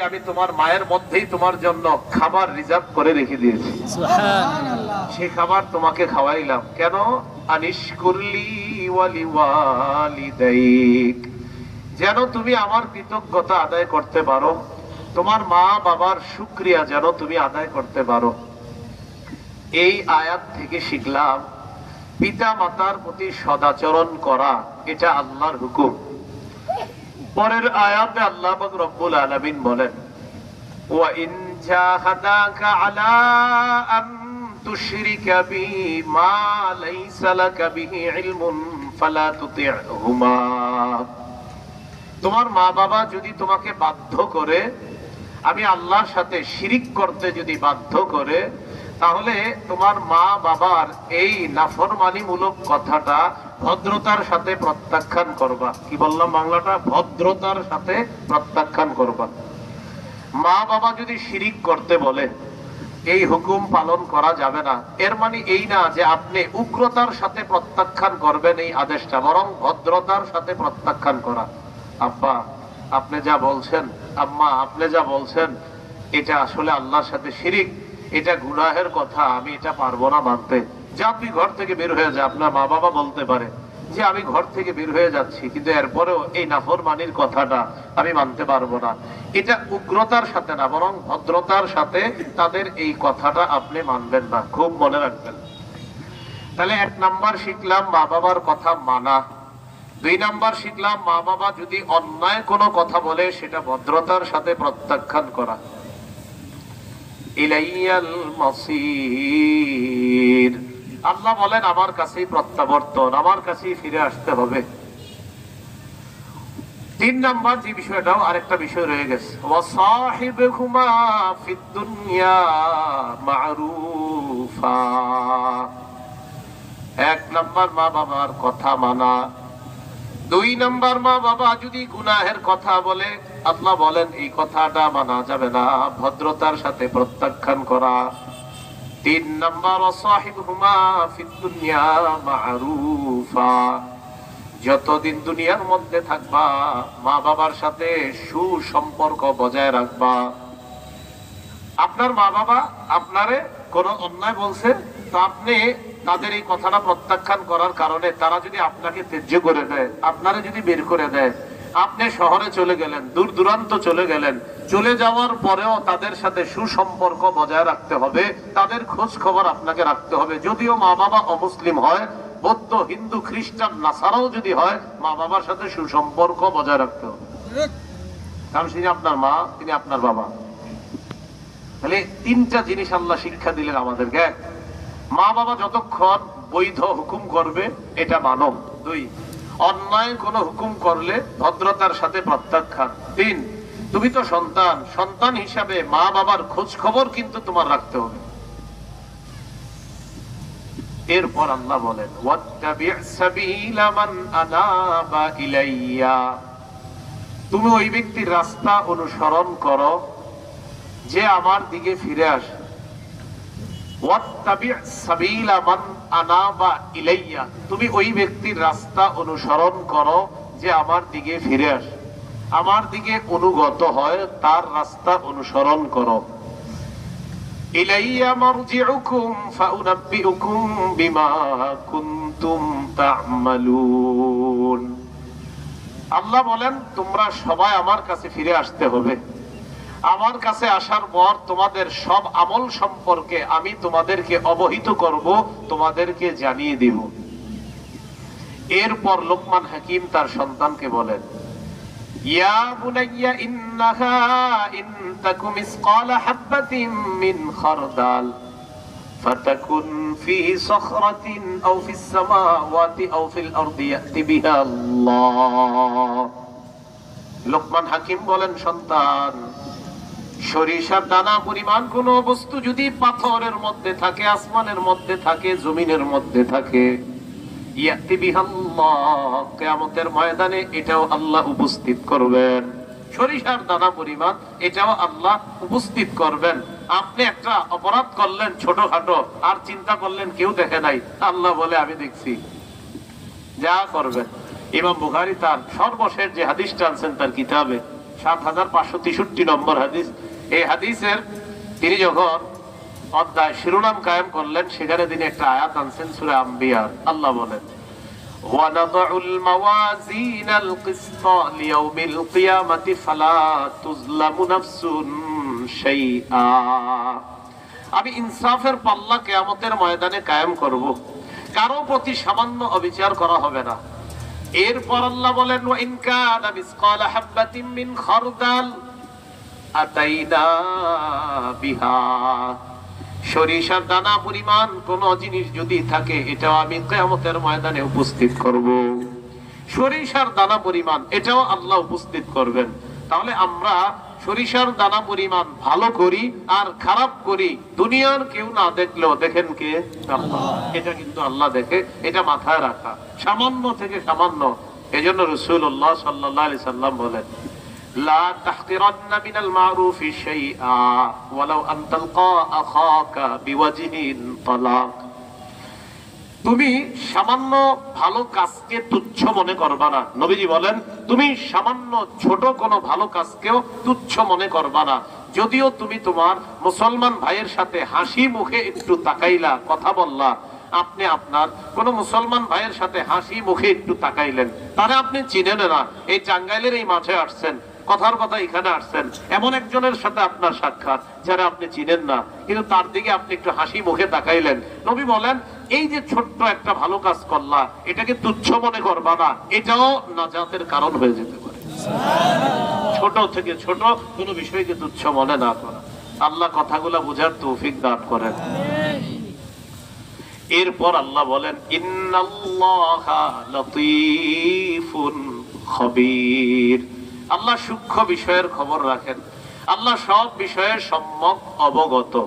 আমি তোমার মায়ের মধ্যেই তোমার জন্য খাবার রিজার্ভ করে রেখে দিয়েছি। সেই খাবার তোমাকে খাওয়াইলাম। কেন? আনিস করলি যেন তুমি আমার কৃতজ্ঞতা আদায় করতে পারো। তোমার মা বাবার শুক্রিয়া যেন তুমি আদায় করতে পারো। এই আয়াত থেকে শিখলাম পিতা মাতার প্রতি সদাচরণ করা এটা আল্লাহর হুকুম। পরের আয়াতে আল্লাহ রব্বুল আলামিন বলেন তোমার মা বাবা যদি তোমাকে বাধ্য করে, আমি আল্লাহর সাথে শিরিক করতে যদি বাধ্য করে তাহলে তোমার মা বাবার এই নাফরমানিমূলক কথাটা ভদ্রতার সাথে প্রত্যাখ্যান করবা। কি বললাম বাংলাটা? ভদ্রতার সাথে প্রত্যাখ্যান করবা। মা বাবা যদি শিরিক করতে বলে, এই হুকুম পালন করা যাবে না। এর মানে এই না যে আপনি উগ্রতার সাথে প্রত্যাখ্যান করবেন এই আদেশটা, বরং ভদ্রতার সাথে প্রত্যাখ্যান করা। আব্বা, আপনি যা বলছেন, আম্মা, আপনি যা বলছেন, এটা আসলে আল্লাহর সাথে শিরিক। এটা গুনাহের কথা, আমি এটা পারব না মানতে। যে আপনি ঘর থেকে বের হয়ে যা আপনার মা বাবা বলতে পারে যে, আমি ঘর থেকে বের হয়ে যাচ্ছি, কিন্তু এরপরেও এই নাফরমানির কথাটা আমি মানতে পারব না। এটা উগ্রতার সাথে না, বরং ভদ্রতার সাথে তাদের এই কথাটা আপনি মানবেন না, খুব মনে রাখবেন। তাহলে এক নাম্বার শিখলাম মা বাবার কথা মানা। দুই নাম্বার শিখলাম মা বাবা যদি অন্যায় কোনো কথা বলে, সেটা ভদ্রতার সাথে প্রত্যাখ্যান করা। আল্লাহ বলেন, আমার কাছেই প্রত্যাবর্তন, আমার কাছেই ফিরে আসতে হবে। তিন নাম্বার যে বিষয়টাও আরেকটা বিষয় রয়ে গেছে। এক নাম্বার মা বাবার কথা মানা দুই নাম্বার মা বাবা যদি গুনাহের কথা বলে, আল্লাহ বলেন, এই কথাটা মানা যাবে না। ভদ্রতার সাথে প্রত্যাখ্যান করা। তিন নাম্বার অসাহিব হুমা ফিদ্দুনিয়া মারুফা। যতদিন দুনিয়ার মধ্যে থাকবা, মা বাবার সাথে সুসম্পর্ক বজায় রাখবা। আপনার মা বাবা আপনারে কোন অন্যায় বলছে? তো আপনি তাদের এই কথাটা প্রত্যাখ্যান করার কারণে তারা যদি আপনাকে ত্যায্য করে দেয়, আপনারে যদি বের করে দেয়, আপনি শহরে চলে গেলেন, দূর দূরান্ত চলে গেলেন, চলে যাওয়ার পরেও তাদের সাথে সুসম্পর্ক বজায় রাখতে হবে, তাদের খোঁজ খবর আপনাকে রাখতে হবে। যদিও মা বাবা অমুসলিম হয়, বৌদ্ধ, হিন্দু, খ্রিস্টান, নাসারাও যদি হয়, মা বাবার সাথে সুসম্পর্ক বজায় রাখতে হবে। কারণ আপনার মা, তিনি আপনার বাবা। তাহলে তিনটা জিনিস আল্লাহ শিক্ষা দিলেন আমাদেরকে। মা বাবা যতক্ষণ বৈধ হুকুম করবে, এটা মানব। দুই, অন্যায় কোন হুকুম করলে ভদ্রতার সাথে প্রত্যাখ্যান। তিন, তুমি তো সন্তান। সন্তান হিসাবে মা বাবার খোঁজ খবর কিন্তু তোমার রাখতে হবে। এরপর আল্লাহ বলেন তুমি ওই ব্যক্তির রাস্তা অনুসরণ করো, যে আমার দিকে ফিরে আসে ওয়াত্তাবি' সাবিলা মান আনাবা ইলাইয়া তুমি ওই ব্যক্তির রাস্তা অনুসরণ করো যে আমার দিকে ফিরে আসে। আমার দিকে অনুগত হয়, তার রাস্তা অনুসরণ করো। ইলাইয়া বিমা আল্লাহ বলেন, তোমরা সবাই আমার কাছে ফিরে আসতে হবে। আমার কাছে আসার পর তোমাদের সব আমল সম্পর্কে আমি তোমাদেরকে অবহিত করব, তোমাদেরকে জানিয়ে দিব। এরপর লোকমান হাকিম তার সন্তানকে বলেন লোকমান হাকিম বলেন, সন্তান সরিষার দানা পরিমাণ কোন বস্তু যদি পাথরের মধ্যে থাকে, আসমানের মধ্যে থাকে, জমিনের মধ্যে থাকে কিয়ামতের ময়দানে এটাও আল্লাহ উপস্থিত করবেন। সরিষার দানা পরিমাণ, এটাও আল্লাহ উপস্থিত করবেন। আপনি একটা অপরাধ করলেন ছোটখাটো, আর চিন্তা করলেন কেউ দেখে নাই, আল্লাহ বলে, আমি দেখছি। যা করবেন। ইমাম বুখারী তার সর্বশেষ যে হাদিস টানছেন তার কিতাবে, সাত হাজার পাঁচশো তেষট্টি নম্বর হাদিস এই হাদিসের তিনি যখন অধ্যায় শিরোনাম কায়েম করলেন সেখানে তিনি একটা আয়াত আনছেন সুরে আম্বিয়ার আল্লাহ বলেন ونضع الموازين القسط ليوم القيامة فلا تظلم نفس شيئا আমি ইনসাফের পাল্লা কেয়ামতের ময়দানে কায়েম করব কারো প্রতি সামান্য অবিচার করা হবে না এরপর আল্লাহ বলেন ওয়া ইন কানা মিসকালা হাববাতিন মিন খারদাল আতাইনা বিহা। সরিষার দানা পরিমাণ কোন জিনিস যদি থাকে, এটাও আমি কেয়ামতের ময়দানে উপস্থিত করব। সরিষার দানা পরিমাণ, এটাও আল্লাহ উপস্থিত করবেন। তাহলে আমরা সরিষার দানা পরিমাণ ভালো করি আর খারাপ করি, দুনিয়ার কেউ না দেখলেও দেখেন কে? এটা কিন্তু আল্লাহ দেখে, এটা মাথায় রাখা। সামান্য থেকে সামান্য। এজন্য রসুল্লাহ সাল্লাহ সাল্লাম বলেন لا تحقرن من المعروف شيئا ولو أن تلقى أخاك بوجه طلاق তুমি সামান্য ভালো কাজকে তুচ্ছ মনে করবা না নবীজি বলেন তুমি সামান্য ছোট কোনো ভালো কাজকেও তুচ্ছ মনে করবা না যদিও তুমি তোমার মুসলমান ভাইয়ের সাথে হাসি মুখে একটু তাকাইলা কথা বললা আপনি আপনার কোন মুসলমান ভাইয়ের সাথে হাসি মুখে একটু তাকাইলেন তারা আপনি চিনেন না এই টাঙ্গাইলের এই মাঠে আসছেন কথার কথা এখানে আসছেন। এমন একজনের সাথে আপনার সাক্ষাৎ, যারা আপনি চিনেন না। কিন্তু তার দিকে আপনি একটু হাসি মুখে তাকাইলেন। নবী বলেন, এই যে ছোট্ট একটা ভালো কাজ করলা, এটাকে তুচ্ছ মনে করবা না। এটাও নাজাতের কারণ হয়ে যেতে পারে। ছোট থেকে ছোট, কোন বিষয়কে তুচ্ছ মনে না করা। আল্লাহ কথাগুলা বুঝার তৌফিক দান করেন। এরপর আল্লাহ বলেন, ইন্নাল্লাহা লতীফুন খবীর। আল্লাহ সূক্ষ্ম বিষয়ের খবর রাখেন। আল্লাহ সব বিষয়ে সম্যক অবগত।